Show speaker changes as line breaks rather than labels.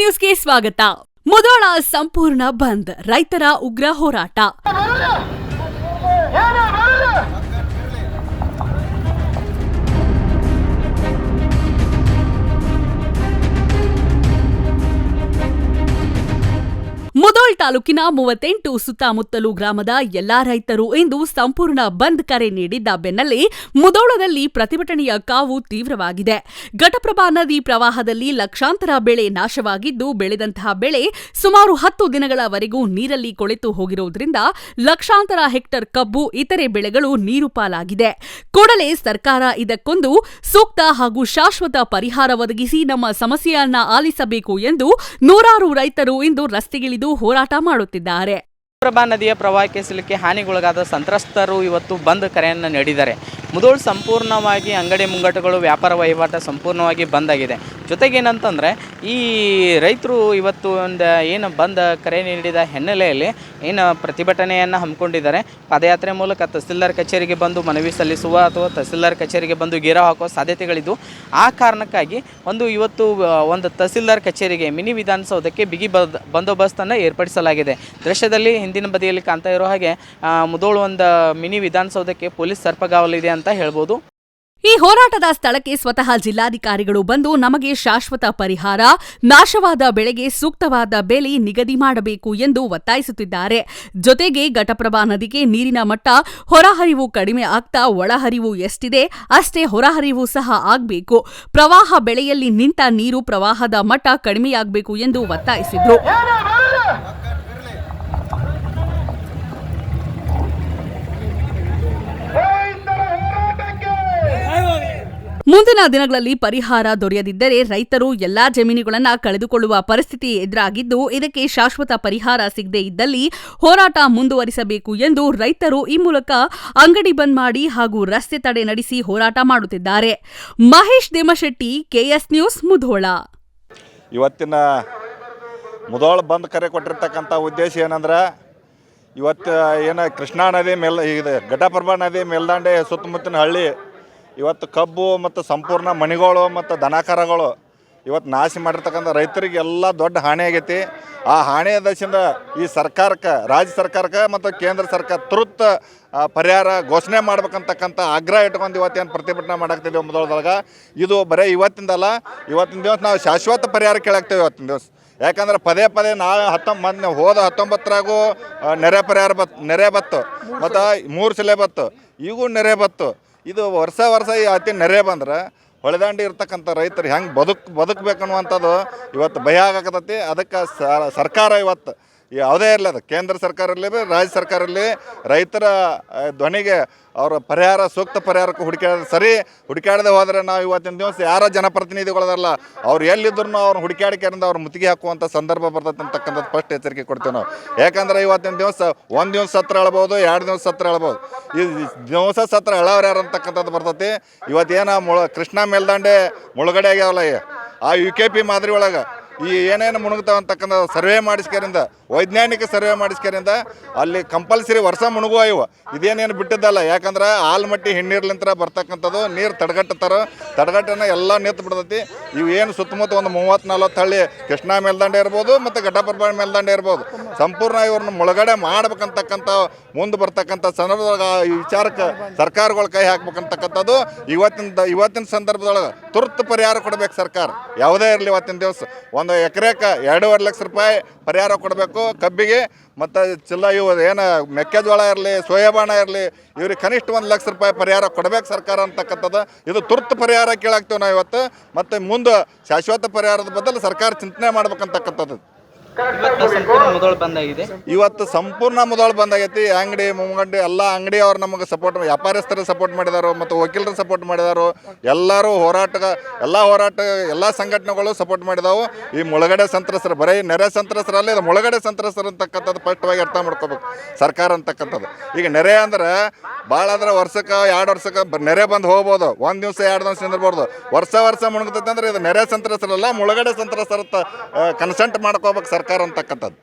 ನ್ಯೂಸ್ಗೆ ಸ್ವಾಗತ. ಮುದೋಳ ಸಂಪೂರ್ಣ ಬಂದ್ ರೈತರ ಉಗ್ರ ಹೋರಾಟ. ಮುದೋಳ್ ತಾಲೂಕಿನ ಮೂವತ್ತೆಂಟು ಸುತ್ತಮುತ್ತಲು ಗ್ರಾಮದ ಎಲ್ಲಾ ರೈತರು ಇಂದು ಸಂಪೂರ್ಣ ಬಂದ್ ಕರೆ ನೀಡಿದ್ದ ಬೆನ್ನಲ್ಲೇ ಮುದೋಳದಲ್ಲಿ ಪ್ರತಿಭಟನೆಯ ಕಾವು ತೀವ್ರವಾಗಿದೆ. ಘಟಪ್ರಭಾ ನದಿ ಪ್ರವಾಹದಲ್ಲಿ ಲಕ್ಷಾಂತರ ಬೆಳೆ ನಾಶವಾಗಿದ್ದು, ಬೆಳೆದಂತಹ ಬೆಳೆ ಸುಮಾರು ಹತ್ತು ದಿನಗಳವರೆಗೂ ನೀರಲ್ಲಿ ಕೊಳೆತು ಹೋಗಿರುವುದರಿಂದ ಲಕ್ಷಾಂತರ ಹೆಕ್ಟರ್ ಕಬ್ಬು, ಇತರೆ ಬೆಳೆಗಳು ನೀರು ಪಾಲಾಗಿದೆ. ಕೂಡಲೇ ಸರ್ಕಾರ ಇದಕ್ಕೊಂದು ಸೂಕ್ತ ಹಾಗೂ ಶಾಶ್ವತ ಪರಿಹಾರ ಒದಗಿಸಿ ನಮ್ಮ ಸಮಸ್ಯೆಯನ್ನ ಆಲಿಸಬೇಕು ಎಂದು ನೂರಾರು ರೈತರು ಇಂದು ರಸ್ತೆಗಿಳಿದು ಹೋರಾಟ ಮಾಡುತ್ತಿದ್ದಾರೆ.
ಪ್ರಭಾ ನದಿಯ ಪ್ರವಾಹಕ್ಕೆ ಸಿಲುಕಿ ಹಾನಿಗೊಳಗಾದ ಸಂತ್ರಸ್ತರು ಇವತ್ತು ಬಂದ್ ಕರೆಯನ್ನು ನೀಡಿದ್ದಾರೆ. ಮುದೋಳ್ ಸಂಪೂರ್ಣವಾಗಿ ಅಂಗಡಿ ಮುಂಗಟ್ಟುಗಳು, ವ್ಯಾಪಾರ ವಹಿವಾಟ ಸಂಪೂರ್ಣವಾಗಿ ಬಂದ್ ಆಗಿದೆ. ಜೊತೆಗೇನಂತಂದರೆ ಈ ರೈತರು ಇವತ್ತು ಒಂದು ಏನು ಬಂದ ಕರೆ ನೀಡಿದ ಹಿನ್ನೆಲೆಯಲ್ಲಿ ಏನು ಪ್ರತಿಭಟನೆಯನ್ನು ಹಮ್ಮಿಕೊಂಡಿದ್ದಾರೆ. ಪಾದಯಾತ್ರೆ ಮೂಲಕ ತಹಸೀಲ್ದಾರ್ ಕಚೇರಿಗೆ ಬಂದು ಮನವಿ ಸಲ್ಲಿಸುವ ಅಥವಾ ತಹಸೀಲ್ದಾರ್ ಕಚೇರಿಗೆ ಬಂದು ಗೇರಾ ಹಾಕುವ ಸಾಧ್ಯತೆಗಳಿದ್ದು, ಆ ಕಾರಣಕ್ಕಾಗಿ ಒಂದು ಇವತ್ತು ಒಂದು ತಹಸೀಲ್ದಾರ್ ಕಚೇರಿಗೆ ಮಿನಿ ವಿಧಾನಸೌಧಕ್ಕೆ ಬಿಗಿ ಬದ್, ಬಂದೋಬಸ್ತನ್ನು ಏರ್ಪಡಿಸಲಾಗಿದೆ. ದೃಶ್ಯದಲ್ಲಿ ಹಿಂದಿನ ಬದಿಯಲ್ಲಿ ಕಾಣ್ತಾ ಇರೋ ಹಾಗೆ ಮುದೋಳು ಒಂದು ಮಿನಿ ವಿಧಾನಸೌಧಕ್ಕೆ ಪೊಲೀಸ್ ಸರ್ಪಗಾವಲಿದೆ ಅಂತ ಹೇಳ್ಬೋದು.
ಈ ಹೋರಾಟದ ಸ್ಥಳಕ್ಕೆ ಸ್ವತಃ ಜಿಲ್ಲಾಧಿಕಾರಿಗಳು ಬಂದು ನಮಗೆ ಶಾಶ್ವತ ಪರಿಹಾರ ನಾಶವಾದ ಬೆಳೆಗೆ ಸೂಕ್ತವಾದ ಬೆಲೆ ನಿಗದಿ ಮಾಡಬೇಕು ಎಂದು ಒತ್ತಾಯಿಸುತ್ತಿದ್ದಾರೆ. ಜೊತೆಗೆ ಘಟಪ್ರಭಾ ನದಿಗೆ ನೀರಿನ ಮಟ್ಟ ಹೊರಹರಿವು ಕಡಿಮೆ ಆಗ್ತಾ ಒಳಹರಿವು ಎಷ್ಟಿದೆ ಅಷ್ಟೇ ಹೊರಹರಿವು ಸಹ ಆಗಬೇಕು. ಪ್ರವಾಹ ಬೆಳೆಯಲ್ಲಿ ನಿಂತ ನೀರು ಪ್ರವಾಹದ ಮಟ್ಟ ಕಡಿಮೆಯಾಗಬೇಕು ಎಂದು ಒತ್ತಾಯಿಸಿದ್ರು. ಮುಂದಿನ ದಿನಗಳಲ್ಲಿ ಪರಿಹಾರ ದೊರೆಯದಿದ್ದರೆ ರೈತರು ಎಲ್ಲಾ ಜಮೀನುಗಳನ್ನು ಕಳೆದುಕೊಳ್ಳುವ ಪರಿಸ್ಥಿತಿ ಎದುರಾಗಿದ್ದು, ಇದಕ್ಕೆ ಶಾಶ್ವತ ಪರಿಹಾರ ಸಿಗದೇ ಇದ್ದಲ್ಲಿ ಹೋರಾಟ ಮುಂದುವರಿಸಬೇಕು ಎಂದು ರೈತರು ಈ ಮೂಲಕ ಅಂಗಡಿ ಬಂದ್ ಮಾಡಿ ಹಾಗೂ ರಸ್ತೆ ತಡೆ ನಡೆಸಿ ಹೋರಾಟ ಮಾಡುತ್ತಿದ್ದಾರೆ. Mahesh Demashetti, KS news, Mudhol.
ಇವತ್ತಿನ ಮುಧೋಳ ಬಂದ್ ಕರೆ ಕೊಟ್ಟಿರ್ತಕ್ಕಂಥ ಉದ್ದೇಶ ಏನಂದ್ರೆ, ಇವತ್ತು ಏನು ಕೃಷ್ಣಾ ನದಿ ಮೇಲ್ ಇದು ಘಟಪ್ರಭಾ ನದಿ ಮೇಲ್ದಾಂಡೆ ಸುತ್ತಮುತ್ತಿನ ಹಳ್ಳಿ ಇವತ್ತು ಕಬ್ಬು ಮತ್ತು ಸಂಪೂರ್ಣ ಮಣಿಗಳು ಮತ್ತು ದನಕರಗಳು ಇವತ್ತು ನಾಶ ಮಾಡಿರ್ತಕ್ಕಂಥ ರೈತರಿಗೆ ಎಲ್ಲ ದೊಡ್ಡ ಹಾನಿ ಆಗೈತಿ. ಆ ಹಾನಿಯ ದಶಿಂದ ಈ ಸರ್ಕಾರಕ್ಕೆ ರಾಜ್ಯ ಸರ್ಕಾರಕ್ಕೆ ಮತ್ತು ಕೇಂದ್ರ ಸರ್ಕಾರ ತುರ್ತ ಪರಿಹಾರ ಘೋಷಣೆ ಮಾಡ್ಬೇಕಂತಕ್ಕಂಥ ಆಗ್ರಹ ಇಟ್ಕೊಂಡು ಇವತ್ತೇನು ಪ್ರತಿಭಟನೆ ಮಾಡಾಕ್ತಿದ್ದೀವಿ ಮೊದಲದಾಗ ಇದು ಬರೀ ಇವತ್ತಿಂದಲ್ಲ ಇವತ್ತಿನ ದಿವಸ ನಾವು ಶಾಶ್ವತ ಪರಿಹಾರ ಕೇಳಾಕ್ತೇವೆ ಇವತ್ತಿನ ದಿವಸ. ಯಾಕಂದ್ರೆ ಪದೇ ಪದೇ ನಾವು ಹತ್ತೊಂಬ ಮೊನ್ನೆ ಹೋದ ಹತ್ತೊಂಬತ್ತರಾಗೂ ನೆರೆ ಪರಿಹಾರ ಬತ್ ನೆರೆ ಬತ್ತು. ಮತ್ತು ಮೂರು ಸಲ ಬತ್ತು. ಈಗೂ ನೆರೆ ಬತ್ತು. ಇದು ವರ್ಷ ವರ್ಷ ಈ ಅತಿ ನೆರೆ ಬಂದ್ರೆ ಹೊಳೆದಾಂಡಿ ಇರ್ತಕ್ಕಂಥ ರೈತರು ಹೆಂಗೆ ಬದುಕು ಬದುಕಬೇಕನ್ನುವಂಥದ್ದು ಇವತ್ತು ಭಯ ಆಗಕತ್ತೈತಿ. ಅದಕ್ಕೆ ಸರ್ಕಾರ ಇವತ್ತು ಯಾವುದೇ ಇರಲಿ ಅದು. ಕೇಂದ್ರ ಸರ್ಕಾರ ಇರಲಿ ರಾಜ್ಯ ಸರ್ಕಾರ ಇರಲಿ ರೈತರ ಧ್ವನಿಗೆ ಅವರ ಪರಿಹಾರ, ಸೂಕ್ತ ಪರಿಹಾರಕ್ಕೆ ಹುಡುಕಾಡ ಸರಿ ಹುಡುಕಾಡದೆ ಹೋದರೆ ನಾವು ಇವತ್ತಿನ ದಿವಸ ಯಾರ ಜನಪ್ರತಿನಿಧಿಗಳದಲ್ಲ ಅವ್ರು ಎಲ್ಲಿದ್ರು ಅವ್ರನ್ನ ಹುಡುಕಾಡಿಕೆಯಿಂದ ಅವ್ರ ಮುತ್ತಿಗೆ ಹಾಕುವಂಥ ಸಂದರ್ಭ ಬರ್ತದೆ ಅಂತಕ್ಕಂಥದ್ದು ಫಸ್ಟ್ ಎಚ್ಚರಿಕೆ ಕೊಡ್ತೇವೆ ನಾವು. ಯಾಕಂದ್ರೆ ಇವತ್ತಿನ ದಿವಸ ಒಂದು ದಿವಸ ಸತ್ರ ಹೇಳ್ಬೋದು, ಎರಡು ದಿವಸ ಸತ್ರ ಹೇಳ್ಬೋದು. ಈ ದಿವಸ ಸತ್ರ ಹೇಳೋರು ಯಾರು ಅಂತಕ್ಕಂಥದ್ದು ಬರ್ತೈತಿ ಇವತ್ತೇನು ಮುಳ, ಕೃಷ್ಣ ಮೇಲ್ದಂಡೆ ಮುಳುಗಡೆ ಆಗ್ಯಾವಲ್ಲ. ಆ ಯು ಕೆ ಪಿ ಮಾದರಿ ಒಳಗೆ. ಈ ಏನೇನು ಮುಳುಗ್ತಾವ ಅಂತಕ್ಕಂಥ ಸರ್ವೆ ಮಾಡಿಸ್ಕರಿಂದ, ವೈಜ್ಞಾನಿಕ ಸರ್ವೆ ಮಾಡಿಸ್ಕರಿಂದ ಅಲ್ಲಿ ಕಂಪಲ್ಸರಿ ವರ್ಷ ಮುಣುಗುವ ಇವು. ಇದೇನೇನು ಬಿಟ್ಟಿದ್ದಲ್ಲ, ಯಾಕಂದ್ರೆ ಆಲ್ಮಟ್ಟಿ ಹಿನ್ನೀರ್ಲಿಂತ್ರ ಬರ್ತಕ್ಕಂಥದ್ದು, ನೀರು ತಡೆಗಟ್ಟತಾರ ತಡೆಗಟ್ಟನ ಎಲ್ಲ ನಿಂತು ಬಿಡ್ತೈತಿ ಇವು ಏನು ಸುತ್ತಮುತ್ತ ಒಂದು ಮೂವತ್ತು ನಲ್ವತ್ತು ಹಳ್ಳಿ ಕೃಷ್ಣಾ ಮೇಲ್ದಂಡೆ ಇರ್ಬೋದು ಮತ್ತು ಘಟಪ್ರಭಾ ಮೇಲ್ದಂಡೆ ಇರ್ಬೋದು. ಸಂಪೂರ್ಣ ಇವ್ರನ್ನ ಮುಳುಗಡೆ ಮಾಡ್ಬೇಕಂತಕ್ಕಂಥ, ಮುಂದೆ ಬರ್ತಕ್ಕಂಥ ಸಂದರ್ಭದೊಳಗೆ ಈ ವಿಚಾರಕ್ಕೆ ಸರ್ಕಾರಗಳು ಕೈ ಹಾಕ್ಬೇಕಂತಕ್ಕಂಥದ್ದು ಇವತ್ತಿನ ಇವತ್ತಿನ ಸಂದರ್ಭದೊಳಗೆ ತುರ್ತು ಪರಿಹಾರ ಕೊಡಬೇಕು ಸರ್ಕಾರ. ಯಾವುದೇ ಇರಲಿ ಇವತ್ತಿನ ದಿವಸ. ಒಂದು ಎಕರೆಕ ಎರಡೂವರೆ ಲಕ್ಷ ರೂಪಾಯಿ ಪರಿಹಾರ ಕೊಡಬೇಕು ಕಬ್ಬಿಗೆ, ಮತ್ತು ಚಿಲ್ಲ ಇವು ಏನು ಮೆಕ್ಕೆಜೋಳ ಇರಲಿ, ಸೋಯಾಬಾಣ ಇರಲಿ, ಇವ್ರಿಗೆ ಕನಿಷ್ಠ ಒಂದು ಲಕ್ಷ ರೂಪಾಯಿ ಪರಿಹಾರ ಕೊಡಬೇಕು ಸರ್ಕಾರ ಅಂತಕ್ಕಂಥದ್ದು. ಇದು ತುರ್ತು ಪರಿಹಾರ ಕೇಳಾಗ್ತೀವಿ ನಾವು ಇವತ್ತು. ಮತ್ತು ಮುಂದೆ ಶಾಶ್ವತ ಪರಿಹಾರದ ಬದಲು ಸರ್ಕಾರ ಚಿಂತನೆ ಮಾಡ್ಬೇಕಂತಕ್ಕಂಥದ್ದು.
ಇವತ್ತು ಸಂಪೂರ್ಣ
ಇವತ್ತು ಮುದೋಳು ಬಂದಾಗೈತಿ. ಅಂಗಡಿ ಮುಂಗಂಡಿ ಎಲ್ಲ ಅಂಗಡಿಯವ್ರು ನಮಗೆ ಸಪೋರ್ಟ್ ವ್ಯಾಪಾರಸ್ಥರು ಸಪೋರ್ಟ್ ಮಾಡಿದಾರು ಮತ್ತು ವಕೀಲರು ಸಪೋರ್ಟ್ ಮಾಡಿದಾರು. ಎಲ್ಲರೂ ಹೋರಾಟ ಎಲ್ಲ ಹೋರಾಟ ಎಲ್ಲ ಸಂಘಟನೆಗಳು ಸಪೋರ್ಟ್ ಮಾಡಿದಾವು. ಈ ಮುಳುಗಡೆ ಸಂತ್ರಸ್ತರು ಬರೀ ನೆರೆ ಸಂತ್ರಸ್ತರಲ್ಲಿ ಇದು ಮುಳುಗಡೆ ಸಂತ್ರಸ್ತರು ಅಂತಕ್ಕಂಥದ್ದು ಸ್ಪಷ್ಟವಾಗಿ ಅರ್ಥ ಮಾಡ್ಕೋಬೇಕು. ಸರ್ಕಾರ ಅಂತಕ್ಕಂಥದ್ದು. ಈಗ ನೆರೆ ಅಂದ್ರೆ ಭಾಳ ಅಂದ್ರೆ ವರ್ಷಕ್ಕೆ ಎರಡು ವರ್ಷಕ್ಕೆ ಬ- ನೆರೆ ಬಂದು ಹೋಗ್ಬೋದು. ಒಂದು ದಿವಸ ಎರಡು ದಿವಸ ನಿಂದಿರ್ಬೋದು. ವರ್ಷ ವರ್ಷ ಮುಳುಗ್ತೈತೆ ಅಂದ್ರೆ ಇದು ನೆರೆ ಸಂತ್ರಸ್ತರಲ್ಲ ಮುಳುಗಡೆ ಸಂತ್ರಸ್ತರ ಕನ್ಸಂಟ್ ಮಾಡ್ಕೋಬೇಕು ಸರ್ಕಾರ ಅಂತಕ್ಕಂಥದ್ದು.